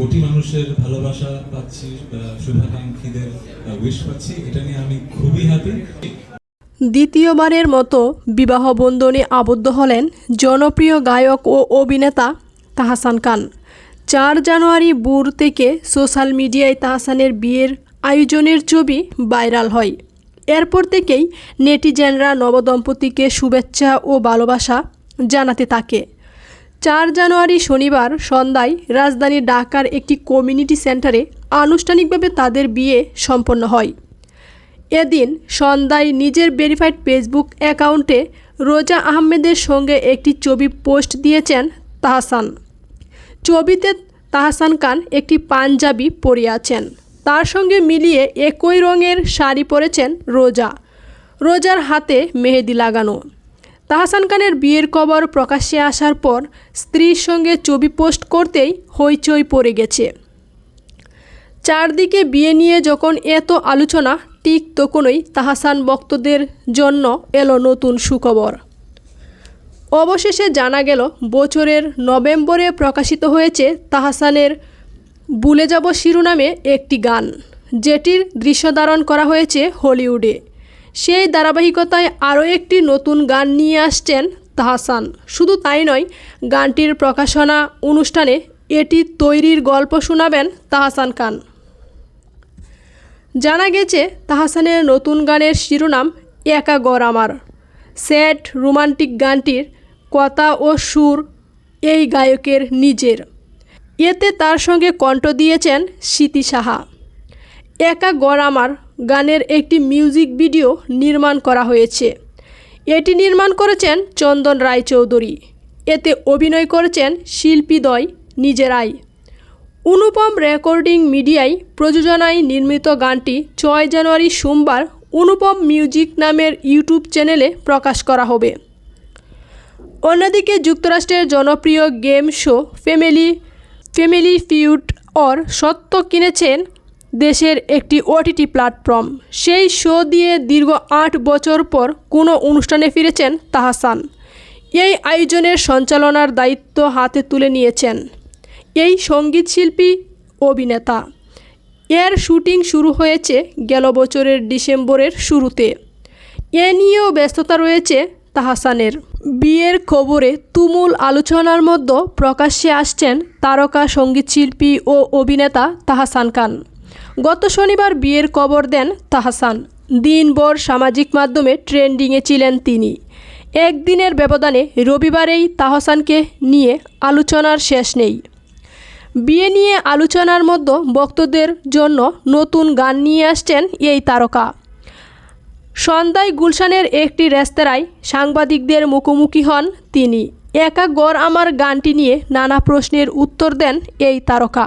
কোটি মানুষের ভালোবাসা পাচ্ছি শুভাকাঙ্ক্ষীদের উইশ পাচ্ছি, এটা নিয়ে আমি খুবই হ্যাপি দ্বিতীয়বারের মতো বিবাহ বন্ধনে আবদ্ধ হলেন জনপ্রিয় গায়ক ও অভিনেতা তাহসান খান। চার জানুয়ারি বুর থেকে সোশ্যাল মিডিয়ায় তাহসানের বিয়ের আয়োজনের ছবি ভাইরাল হয়। এরপর থেকেই নেটিজেনরা নবদম্পতিকে শুভেচ্ছা ও ভালোবাসা জানাতে থাকে। চার জানুয়ারি শনিবার সন্ধ্যায় রাজধানী ঢাকার একটি কমিউনিটি সেন্টারে আনুষ্ঠানিকভাবে তাদের বিয়ে সম্পন্ন হয়। এদিন সন্ধ্যায় নিজের ভেরিফাইড ফেসবুক অ্যাকাউন্টে রোজা আহমেদের সঙ্গে একটি ছবি পোস্ট দিয়েছেন তাহসান। ছবিতে তাহসান খান একটি পাঞ্জাবি পরে আছেন। তার সঙ্গে মিলিয়ে একই রঙের শাড়ি পরেছেন রোজা। রোজার হাতে মেহেদি লাগানো। তাহসান খানের বিয়ের খবর প্রকাশ্যে আসার পর স্ত্রীর সঙ্গে ছবি পোস্ট করতেই হইচই পড়ে গেছে। চারদিকে বিয়ে নিয়ে যখন এত আলোচনা, ঠিক তখনই তাহাসান ভক্তদের জন্য এলো নতুন সুখবর। অবশেষে জানা গেল, বছরের নভেম্বরে প্রকাশিত হয়েছে তাহাসানের ভুলে যাব শিরোনামে একটি গান, যেটির দৃশ্য ধারণ করা হয়েছে হলিউডে। সেই ধারাবাহিকতায় আরও একটি নতুন গান নিয়ে আসছেন তাহাসান। শুধু তাই নয়, গানটির প্রকাশনা অনুষ্ঠানে এটি তৈরির গল্প শোনাবেন তাহাসান খান। জানা গেছে, তাহাসানের নতুন গানের শিরোনাম একা গড় আমার। স্যাড রোমান্টিক গানটির কথা ও সুর এই গায়কের নিজের। এতে তার সঙ্গে কণ্ঠ দিয়েছেন স্মৃতি সাহা। একা গড় আমার গানের একটি মিউজিক ভিডিও নির্মাণ করা হয়েছে। এটি নির্মাণ করেছেন চন্দন রায়চৌধুরী। এতে অভিনয় করেছেন শিল্পীদ্বয় নিজেরাই। অনুপম রেকর্ডিং মিডিয়ায় প্রযোজনায় নির্মিত গানটি ছয় জানুয়ারি সোমবার অনুপম মিউজিক নামের ইউটিউব চ্যানেলে প্রকাশ করা হবে। অন্যদিকে যুক্তরাষ্ট্রের জনপ্রিয় game show family family feud or সত্য কিনেছেন দেশের একটি ওটিটি প্ল্যাটফর্ম। সেই শো দিয়ে দীর্ঘ আট বছর পর কোনো অনুষ্ঠানে ফিরেছেন তাহাসান। এই আয়োজনের সঞ্চালনার দায়িত্ব হাতে তুলে নিয়েছেন এই সঙ্গীতশিল্পী অভিনেতা। এর শুটিং শুরু হয়েছে গেল বছরের ডিসেম্বরের শুরুতে। এ নিয়েও ব্যস্ততা রয়েছে তাহাসানের। বিয়ের খবরে তুমুল আলোচনার মধ্যে প্রকাশ্যে আসছেন তারকা সঙ্গীতশিল্পী ও অভিনেতা তাহাসান খান। গত শনিবার বিয়ের কবর দেন তাহসান। দিনভর সামাজিক মাধ্যমে ট্রেন্ডিংয়ে ছিলেন তিনি। একদিনের ব্যবধানে রবিবারেই তাহসানকে নিয়ে আলোচনার শেষ নেই। বিয়ে নিয়ে আলোচনার মধ্যে ভক্তদের জন্য নতুন গান নিয়ে আসছেন এই তারকা। সন্ধ্যায় গুলশানের একটি রেস্তোরাঁয় সাংবাদিকদের মুখোমুখি হন তিনি। একা গড় আমার গানটি নিয়ে নানা প্রশ্নের উত্তর দেন এই তারকা।